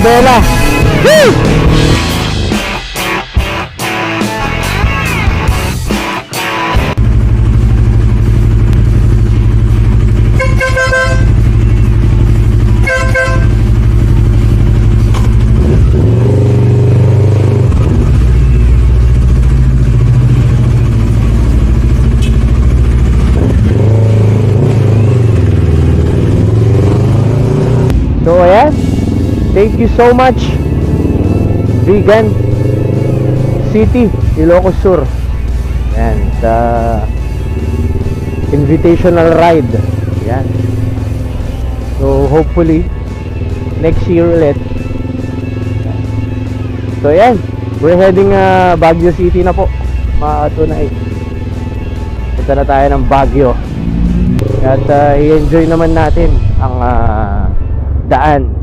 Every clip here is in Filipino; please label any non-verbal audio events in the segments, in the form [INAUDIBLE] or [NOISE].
Isabela. Woo! So ayan, thank you so much Vegan City, Ilocos Sur. Ayan, sa invitational ride. Ayan So hopefully next year ulit. So ayan, we're heading uh, Baguio City na po. Mga tunay Punta na tayo ng Baguio. At uh, i-enjoy naman natin ang ah, daan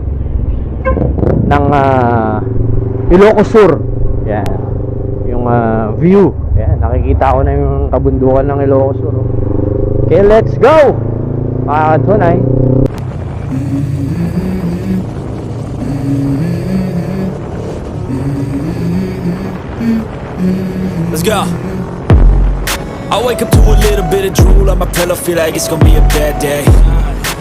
ng uh, Ilocos Sur. Yan. Yung ah, view. Yan, nakikita ko na yung kabundukan ng Ilocos Sur. oh. Okay, let's go! Mga katunay. Let's go. I wake up to a little bit of drool on my pillow, feel like it's gonna be a bad day.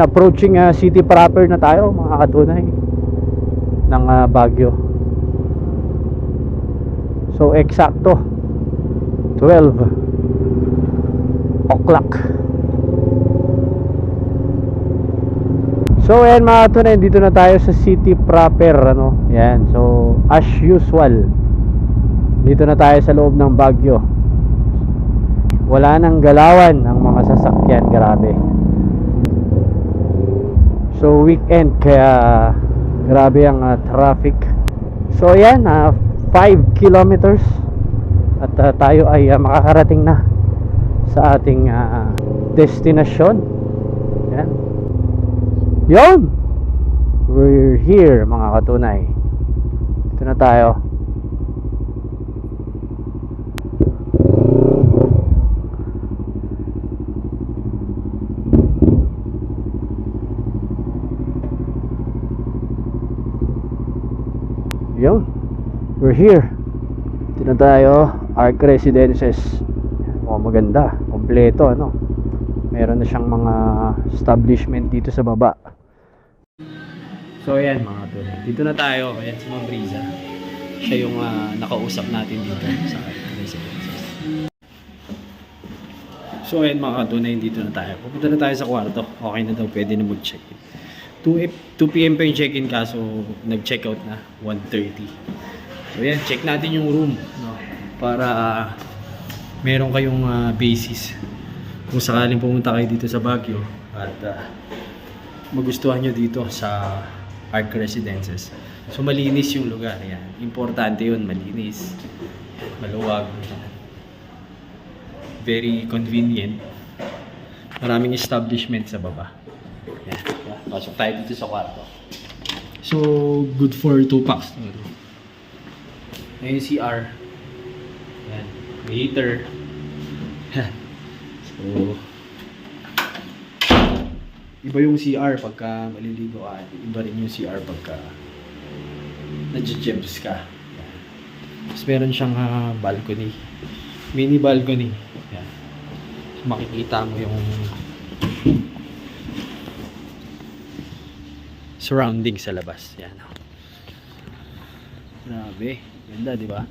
Ayan, approaching uh, city proper na tayo mga katunay ng uh, Baguio. So, eksakto 12 o'clock. So, ayan mga katunay, dito na tayo sa city proper. Ano? Ayan, so, as usual, dito na tayo sa loob ng Baguio. Wala nang galawan ang mga sasakyan, grabe. So weekend kaya grabe ang ah, traffic. So ayan, 5 kilometers at ah, tayo ay ah, makakarating na sa ating ah, destinasyon. Yan. Yon. We're here mga katunay. Dito na tayo. Yun. We're here. Dito na tayo. Arc Residences. Oh, maganda. Kompleto, ano. Meron na siyang mga establishment dito sa baba. So, ayan mga tol. Dito na tayo. Ayan si Ma'am Riza. Siya yung ah, nakausap natin dito sa Arc Residences. So, ayan mga katunay, dito na tayo. Pupunta na tayo sa kwarto. Okay na daw, pwede na mag-check-in. 2, F- 2 p.m. pa yung check-in kaso nag-check out na 1.30. So yan, check natin yung room no? para meron kayong ah, basis kung sakaling pumunta kayo dito sa Baguio at ah, magustuhan nyo dito sa Arc Residences. So malinis yung lugar yan. Importante yun, malinis. Maluwag. Very convenient. Maraming establishment sa baba. Yan. Pasok tayo dito sa kwarto. So, good for 2 packs. Yung CR. Yan. May heater. [LAUGHS] so, iba yung CR pagka maliligo ka. Iba rin yung CR pagka nagja-jebs ka. Yan. Tapos meron siyang ah, balcony. Mini balcony. Yan. So, makikita mo yung surrounding sa labas. Yan. Grabe. Ganda, di ba?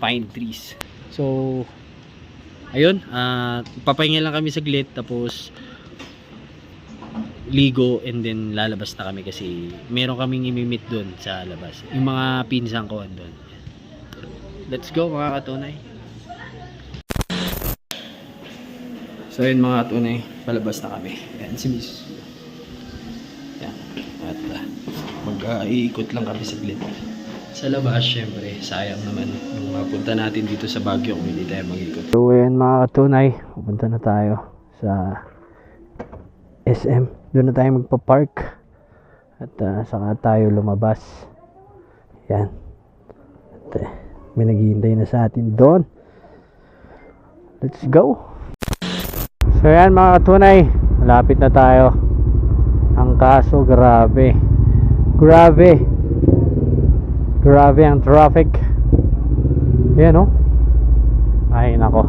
Pine trees. So, ayun. ah papahinga lang kami saglit. Tapos, ligo and then lalabas na kami kasi meron kaming imimit doon sa labas. Yung mga pinsan ko doon. Let's go mga katunay. So yun mga katunay, palabas na kami. Yan si Miss. Yan. At uh, mag-iikot lang kami saglit. Sa labas, syempre, sayang naman nung mapunta natin dito sa Baguio kung hindi tayo mag-ikot. So yan mga katunay, pupunta na tayo sa SM. Doon na tayo magpa-park. At ah, saka tayo lumabas. Yan. At eh, may naghihintay na sa atin doon. Let's go! So yan mga katunay, malapit na tayo. Ang kaso, grabe. Grabe. Grabe ang traffic. Yan oh. Ay nako.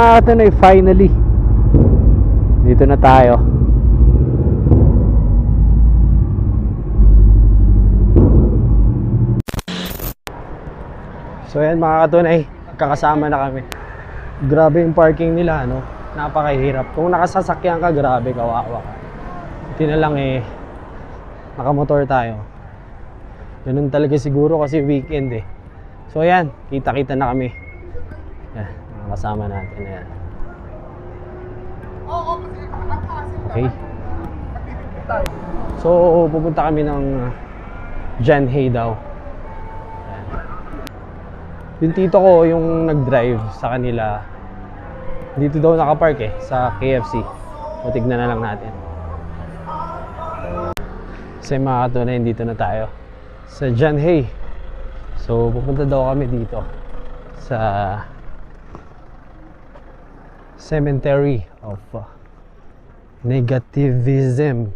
Mga katunay, finally. Dito na tayo. So yan mga katunay, kakasama na kami. Grabe yung parking nila, ano? Napakahirap. Kung nakasasakyan ka, grabe, kawawa ka. Buti na lang eh, nakamotor tayo. Ganun talaga siguro kasi weekend eh. So yan, kita-kita na kami. Yan, mga kasama natin. Ayan. Okay. So, pupunta kami ng Jan Hay daw. Ayan. Yung tito ko, yung nag-drive sa kanila, dito daw nakapark eh, sa KFC. O, tignan na lang natin. Kasi mga katunay, dito na tayo. Sa Hay. So, pupunta daw kami dito. Sa cemetery of uh, negativism.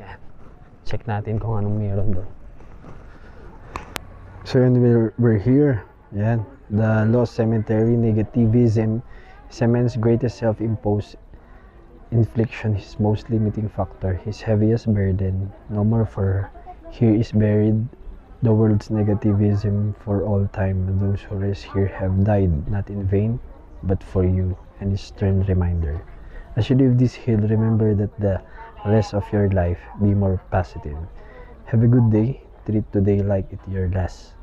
Yan. Check natin kung anong meron doon. So we're, here. Yan. The Lost Cemetery Negativism is a man's greatest self-imposed infliction, his most limiting factor, his heaviest burden. No more for here is buried the world's negativism for all time. Those who rest here have died, not in vain, but for you, and his stern reminder. As you leave this hill, remember that the rest of your life be more positive. Have a good day. Treat today like it your last.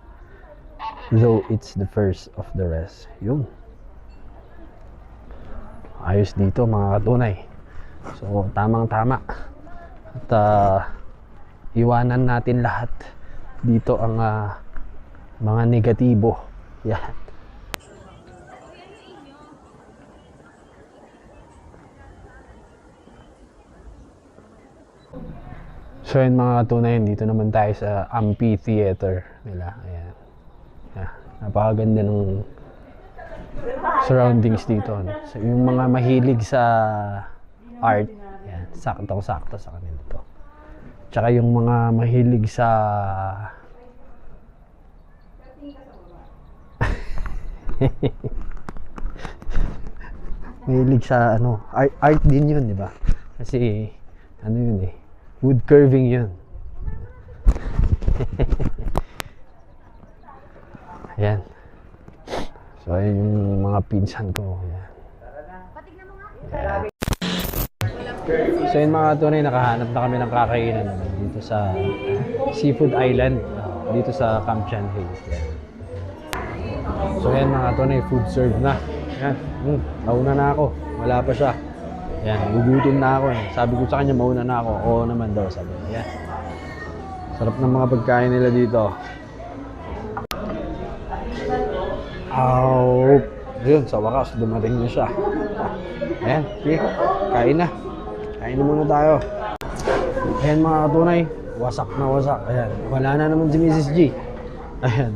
Though it's the first of the rest. Yun. Ayos dito mga katunay. So, tamang-tama. At ah, iwanan natin lahat dito ang ah, mga negatibo. Yan. So yun mga katunayan, dito naman tayo sa amphitheater nila. Ayan. Yeah, napakaganda ng surroundings dito. Ano. So, yung mga mahilig sa art, yan, saktong-sakto sa kanila to. Tsaka yung mga mahilig sa [LAUGHS] mahilig sa ano, art, art din yun, di ba? Kasi ano yun eh, wood curving yun. [LAUGHS] Ayan. So, ayun yung mga pinsan ko. Ayan. So, yun mga tunay, nakahanap na kami ng kakainan dito sa Seafood Island, uh, dito sa Camp Chan Hill. Ayan. So, ayan mga tunay, food serve na. Ayan, mm, nauna na ako. Wala pa siya. Ayan, gugutom na ako eh. Sabi ko sa kanya, mauna na ako. Oo naman daw, sabi niya. Ayan. Sarap ng mga pagkain nila dito. Aw! Ayun, sa wakas, dumating na siya. Ayan, sige, kain na. Kain na muna tayo. Ayan mga katunay, wasak na wasak. Ayan, wala na naman si Mrs. G. Ayan,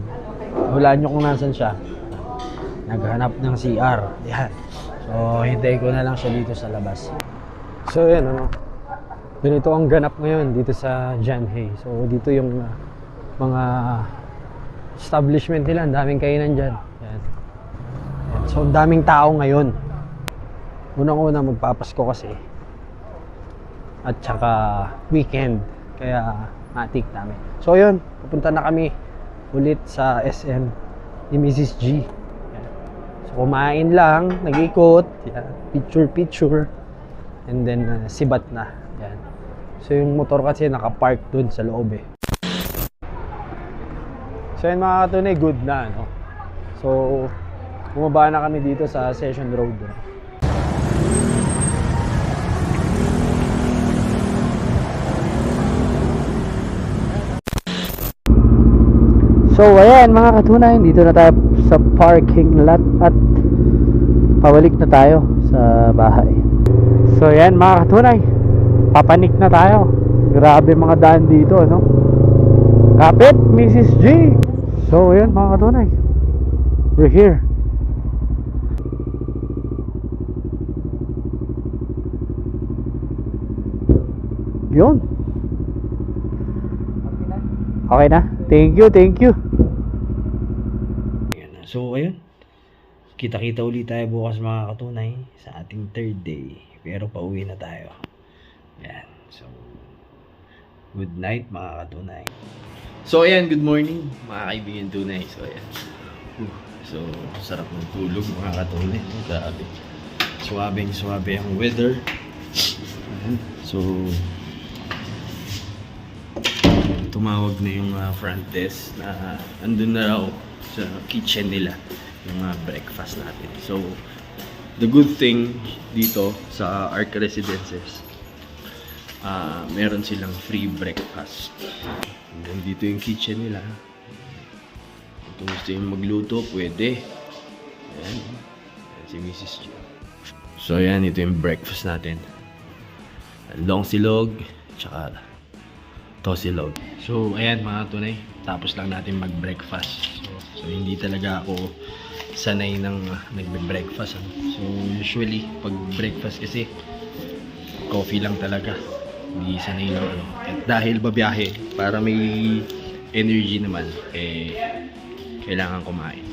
Hulaan nyo kung nasan siya. Naghanap ng CR. Yan. So, hintay ko na lang siya dito sa labas. So, yan ano. Ganito ang ganap ngayon dito sa Janhay. So, dito yung uh, mga establishment nila. Ang daming kainan dyan. So, ang daming tao ngayon. Unang-una, magpapasko kasi. At saka weekend. Kaya, matik namin. So, yun. Pupunta na kami ulit sa SM ni Mrs. G. So, kumain lang, nag-ikot, picture, picture, and then uh, sibat na. Yan. So, yung motor kasi nakapark dun sa loob eh. So, yan mga katunay, good na, no? So, bumaba na kami dito sa Session Road. So ayan mga katunay, dito na tayo sa parking lot at pabalik na tayo sa bahay. So ayan mga katunay, papanik na tayo. Grabe mga daan dito, no? Kapit, Mrs. G. So ayan mga katunay, we're here. Yun. Okay na? Thank you, thank you. So, ayun. Kita-kita ulit tayo bukas mga katunay sa ating third day. Pero pauwi na tayo. Ayan. So, good night mga katunay. So, ayan. Good morning mga kaibigan tunay. So, ayan. So, sarap ng tulog mga katunay. Grabe. Suwabing suwabe ang weather. Ayan. So, tumawag na yung ah, front desk na andun na raw sa kitchen nila yung ah, breakfast natin. So, the good thing dito sa Arc Residences, ah meron silang free breakfast. Then dito yung kitchen nila. Kung gusto yung magluto, pwede. Ayan. Ayan si Mrs. Jo. So, ayan. Ito yung breakfast natin. Long silog, tsaka tosilog. So, ayan mga tunay. Tapos lang natin mag-breakfast. So, hindi talaga ako sanay ng uh, nagbe-breakfast. Ano. So, usually, pag breakfast kasi, coffee lang talaga. Hindi sanay ng ano. At dahil babiyahe, para may energy naman, eh, kailangan kumain.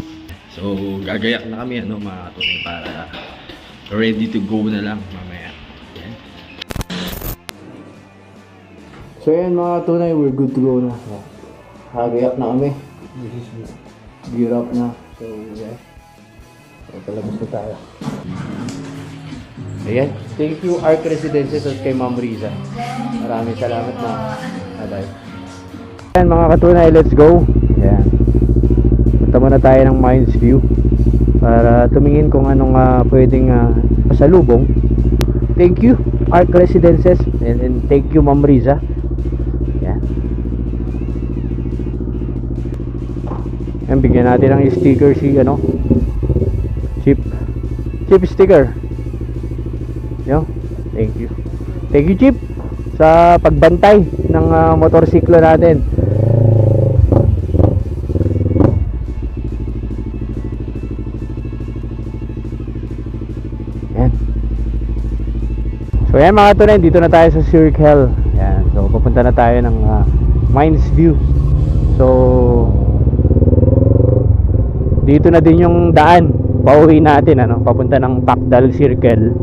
So, gagayak na kami, ano, mga tunay, para ready to go na lang mamaya. So yan mga tunay, we're good to go na. So, hagayak na kami. Gear up na. So yeah. Palabas na tayo. Ayan. Thank you Arc Residences at kay Ma'am Riza. Maraming salamat na. Bye-bye. Ayan mga katunay, let's go. Ayan. Punta muna tayo ng Mines View para tumingin kung anong ah, pwedeng ah, pasalubong. Thank you Arc Residences and, and thank you Ma'am Riza. Yan, bigyan natin ng sticker si ano. Chip. Chip sticker. Yo. Thank you. Thank you Chip sa pagbantay ng ah, motorsiklo natin. Yan. So yan mga tunay, dito na tayo sa Circle. Yan. So pupunta na tayo ng uh, Mines View. So dito na din yung daan. Pauwi natin ano, papunta ng Pakdal Circle.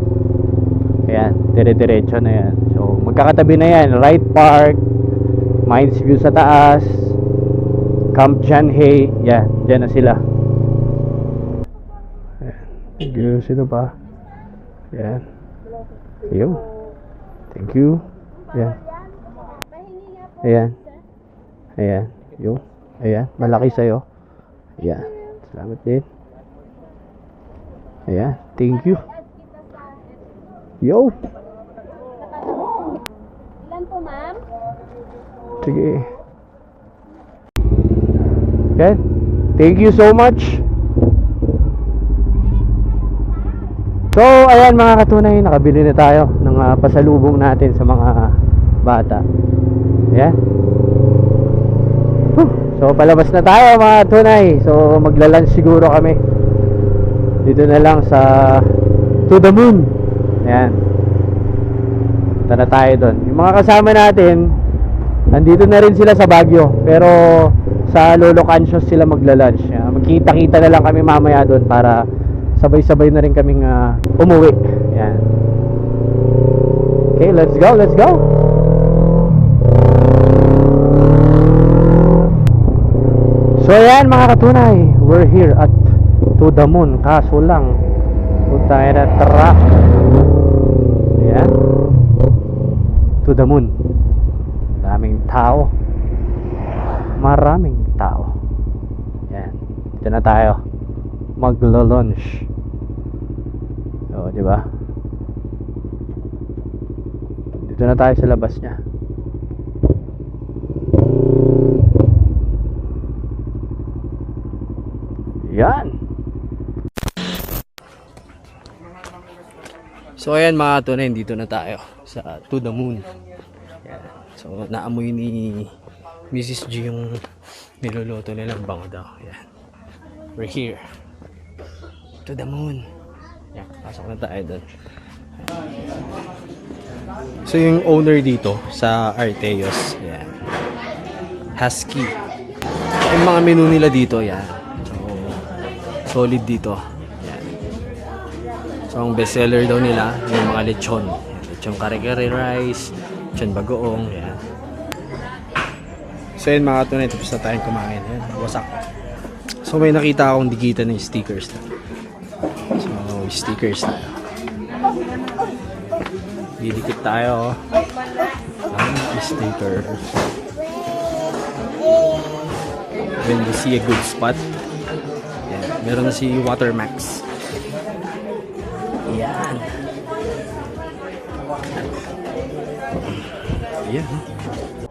Ayan, dire-diretso na yan. So magkakatabi na yan, Right Park, Mines View sa taas, Camp Hay, yan, dyan na sila. Ayan, sino pa? Yan. Ayun. Thank you. Ayan. Ayan. Ayan. Yung. Ayan. Malaki sa'yo. Ayan. Salamat din. Ayan. Thank you. Yo. Ilan po, ma'am? Sige. Yan. Thank you so much. So, ayan mga katunay, nakabili na tayo ng ah, pasalubong natin sa mga bata. Ayan. So palabas na tayo mga tunay. So magla-lunch siguro kami. Dito na lang sa To the Moon. Ayan. Punta na tayo doon. Yung mga kasama natin, nandito na rin sila sa Baguio. Pero sa Lolo Cancios sila magla-lunch. Magkita-kita na lang kami mamaya doon para sabay-sabay na rin kaming ah, umuwi. Ayan. Okay, let's go, let's go. So ayan mga katunay, we're here at To the Moon. Kaso lang, doon tayo na truck. Ayan. To the Moon. Daming tao. Maraming tao. Ayan. Dito na tayo. Maglo-lunch. O, di ba? Dito na tayo sa labas niya. Yan. So ayan mga tunay, dito na tayo sa To the Moon. Yan. So naamoy ni Mrs. G yung niluluto nilang bango daw. Yan. We're here. To the Moon. Yan, pasok na tayo doon. So yung owner dito sa Arteos, yan. Husky. Yung mga menu nila dito, yan. So, solid dito. So, ang bestseller daw nila, yung mga lechon. Lechon kare-kare rice, lechon bagoong, yan. So, yun mga tunay, tapos na tayong kumain. Yan, wasak. So, may nakita akong digitan ng stickers na. So, stickers na. Didikit tayo. Ang sticker. When you see a good spot, yan. Meron na si Watermax. Yan. Yan.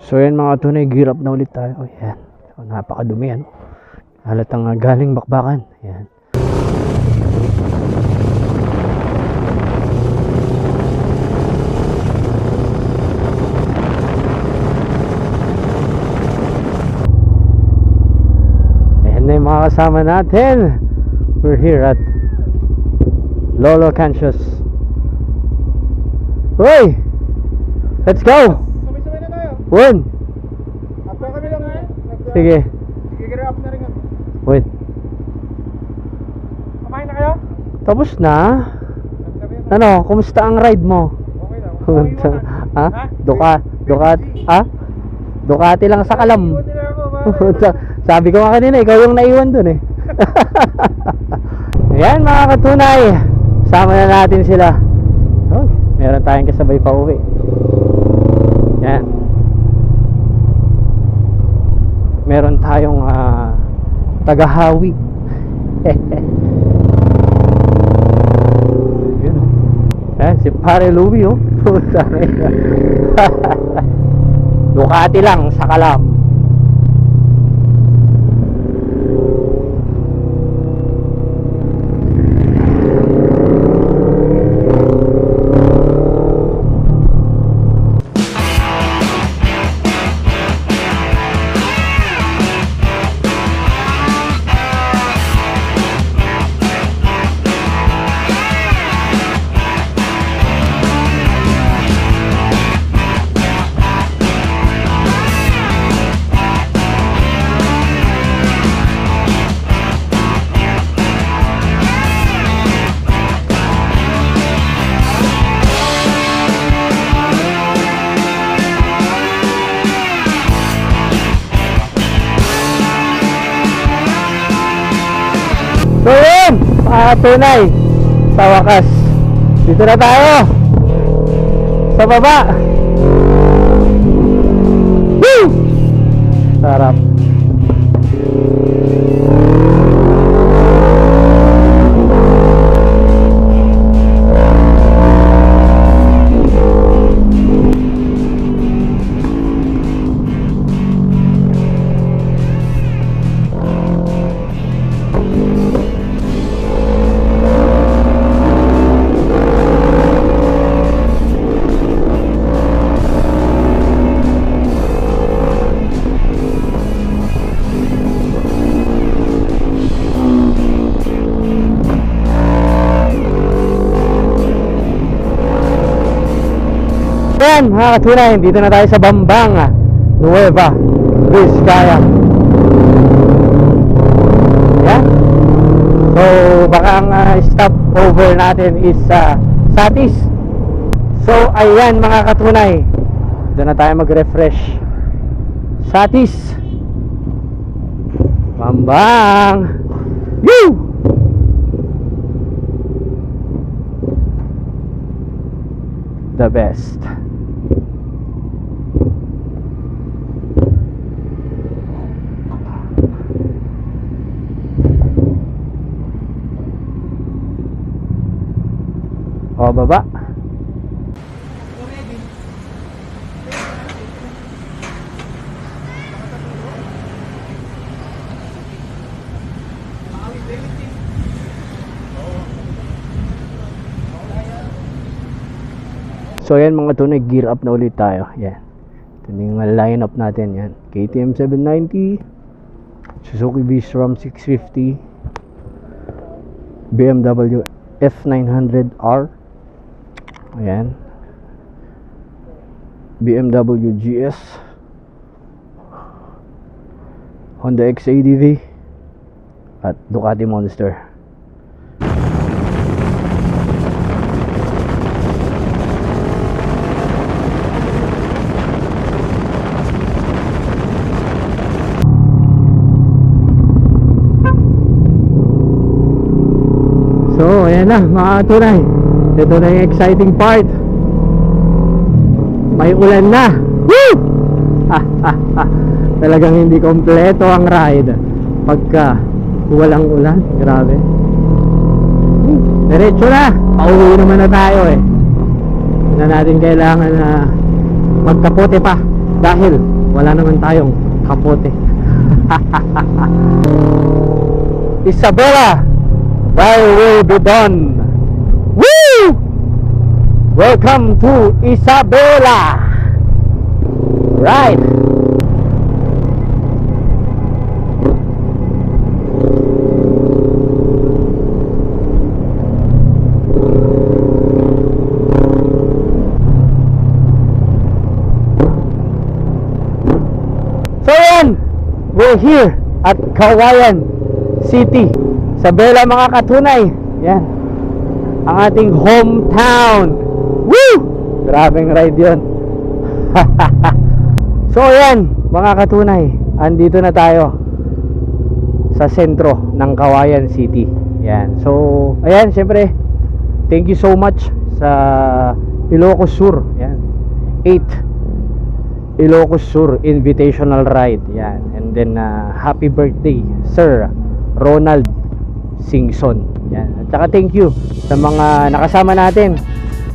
So yan mga tunay, gear up na ulit tayo. Yan. So, napakadumi yan. Halatang uh, galing bakbakan. Yan. Ayan na yung mga kasama natin. We're here at Lolo Cancios. Hoy! Let's go! Sabay-sabay na tayo. Won! After kami lang eh. Sige. Sige, up na rin kami. Won. Kumain na kayo? Tapos na. Ano, kumusta ang ride mo? Okay lang. [LAUGHS] Okay ha? Duka, Ducati, ha? Ducati lang sa kalam. [LAUGHS] Sabi ko nga kanina, ikaw yung naiwan dun eh. [LAUGHS] Ayan mga katunay. Sama na natin sila. Oh, meron tayong kasabay pa uwi. Yan. Meron tayong ah, tagahawi. [LAUGHS] Oh. Ayan, si Pare Louie oh. [LAUGHS] Puta. [LAUGHS] Ducati lang sa kalam. Tunay, sa wakas, dito na tayo, sa baba. Woo! Sarap. Yan mga katunay, dito na tayo sa Bambang ah, Nueva Vizcaya. Yan. So baka ang ah, stop over natin is sa Satis. So ayan mga katunay, doon na tayo mag-refresh. Satis. Bambang. Woo! The best. O, baba. So yan mga tunay, gear up na ulit tayo. Yan. Ito yung line up natin. Yan. KTM 790, Suzuki V-Strom 650, BMW F900R, ayan, BMW GS, Honda XADV, at Ducati Monster. So, ayan na mga tunay. Ito na yung exciting part. May ulan na. Woo! Talagang hindi kompleto ang ride pagka walang ulan. Grabe. Diretso na. Pauwi naman na tayo eh. Na natin kailangan na magkapote pa dahil wala naman tayong kapote. [LAUGHS] Isabela Thy will be done. Welcome to Isabela. Right. So yan, we're here at Kawayan City. Sa Bella mga katunay. Yan. Ang ating hometown. Woo! Grabing ride yun. [LAUGHS] so yan, mga katunay. Andito na tayo sa sentro ng Kawayan City. Yan. So, ayan, syempre, thank you so much sa Ilocos Sur. Yan. 8 Ilocos Sur Invitational Ride. Yan. And then, uh, happy birthday, Sir Ronald Singson. Yan. At saka thank you sa mga nakasama natin.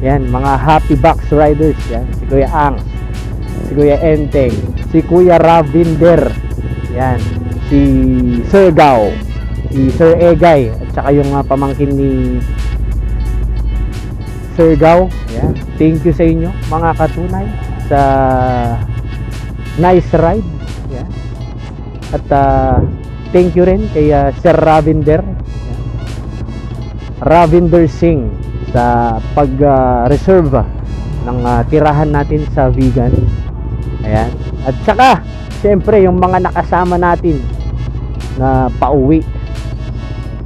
Yan, mga happy box riders. Yan. Si Kuya Ang, si Kuya Enteng, si Kuya Ravinder. Yan. Si Sir Gao, si Sir Egay, at saka yung uh, pamangkin ni Sir Gao. Yan. Thank you sa inyo, mga katunay, sa nice ride. Yan. At uh, thank you rin kay uh, Sir Ravinder. Yan. Ravinder Singh sa pag-reserve ng uh, tirahan natin sa vegan. Ayan. At saka, siyempre, yung mga nakasama natin na pauwi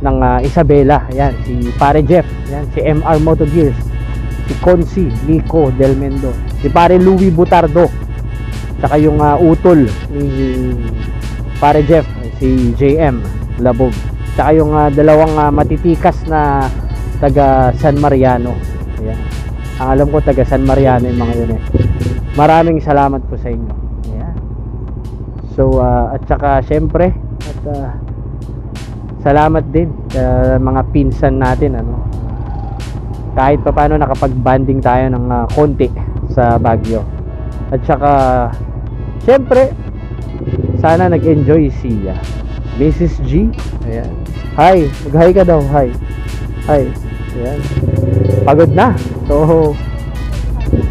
ng uh, Isabela. Ayan, si Pare Jeff. Ayan, si MR Moto Gears. Si Consi Nico Del Mendo. Si Pare Louis Butardo. Saka yung uh, utol ni Pare Jeff, si JM Labog. Saka yung uh, dalawang uh, matitikas na taga San Mariano. Ayan. Ang alam ko taga San Mariano yung mga yun eh. Maraming salamat po sa inyo. Ayan. So uh, at saka syempre at uh, salamat din sa mga pinsan natin ano. Kahit pa paano nakapag-banding tayo ng uh, konti sa Baguio. At saka syempre sana nag-enjoy si uh, Mrs. G. Ayan. Hi, mag-hi ka daw. Hi. Hi. Ayan. Pagod na. So,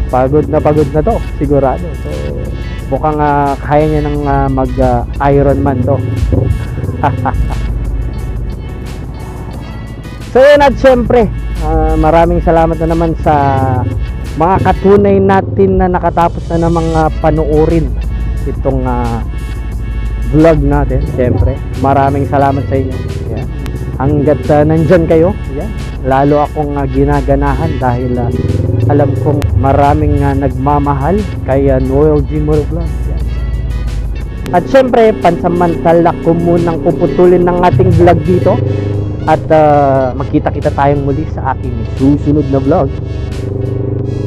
pagod na pagod na to. Sigurado. So, mukhang uh, kaya niya ng uh, mag uh, Ironman to. [LAUGHS] so, yun at syempre, uh, maraming salamat na naman sa mga katunay natin na nakatapos na ng mga panoorin itong ah, vlog natin. Siyempre, maraming salamat sa inyo. Hanggat ah, nandyan kayo, yan. lalo akong ah, ginaganahan dahil ah, alam kong maraming ah, nagmamahal kay uh, Noel G. Vlog. At syempre, pansamantala ko munang puputulin ng ating vlog dito at ah, magkita-kita tayong muli sa aking susunod na vlog.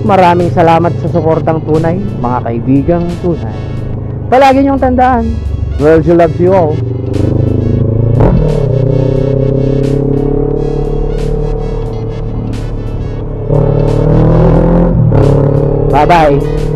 Maraming salamat sa suportang tunay, mga kaibigang tunay. Palagi niyong tandaan, World loves you all. Bye-bye.